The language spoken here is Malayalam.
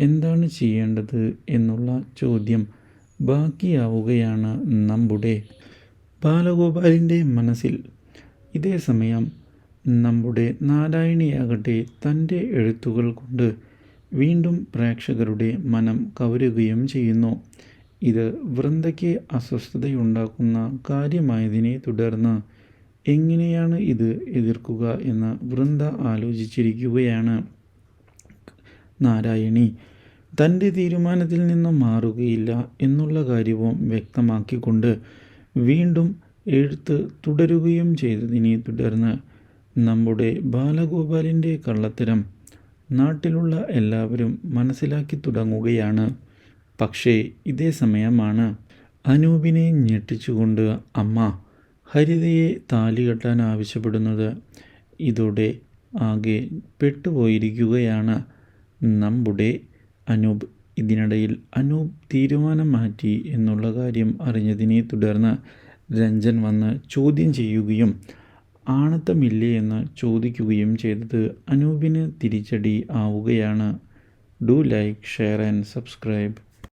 എന്താണ് ചെയ്യേണ്ടത് എന്നുള്ള ചോദ്യം ബാക്കിയാവുകയാണ് നമ്മുടെ ബാലഗോപാലിന്റെ മനസ്സിൽ. ഇതേസമയം നമ്മുടെ നാരായണിയാകട്ടെ തന്റെ എഴുത്തുകൾ കൊണ്ട് വീണ്ടും പ്രേക്ഷകരുടെ മനം കവരുകയും ചെയ്യുന്നു. ഇത് വൃന്ദയ്ക്ക് അസ്വസ്ഥതയുണ്ടാക്കുന്ന കാര്യമായതിനെ തുടർന്ന് എങ്ങനെയാണ് ഇത് എതിർക്കുക എന്ന് വൃന്ദ ആലോചിച്ചിരിക്കുകയാണ്. നാരായണി തന്റെ തീരുമാനത്തിൽ നിന്നും മാറുകയില്ല എന്നുള്ള കാര്യവും വ്യക്തമാക്കിക്കൊണ്ട് വീണ്ടും എഴുത്ത് തുടരുകയും ചെയ്തതിനെ തുടർന്ന് നമ്മുടെ ബാലഗോപാലിന്റെ കള്ളത്തരം നാട്ടിലുള്ള എല്ലാവരും മനസ്സിലാക്കി തുടങ്ങുകയാണ്. പക്ഷേ ഇതേ സമയമാണ് അനൂപിനെ ഞെട്ടിച്ചുകൊണ്ട് അമ്മ ഹരിതയെ താലി കെട്ടാൻ ആവശ്യപ്പെടുന്നത്. ഇതോടെ ആകെ പെട്ടുപോയിരിക്കുകയാണ് നമ്മുടെ അനൂപ് ഇതിനിടയിൽ അനൂപ് തീരുമാനം മാറ്റി എന്നുള്ള കാര്യം അറിഞ്ഞതിനെ തുടർന്ന് രഞ്ജൻ വന്ന് ചോദ്യം ചെയ്യുകയും ആണത്തമില്ലേ എന്ന് ചോദിക്കുകയും ചെയ്തത് അനൂപിന് തിരിച്ചടി ആവുകയാണ്. Do like share and subscribe.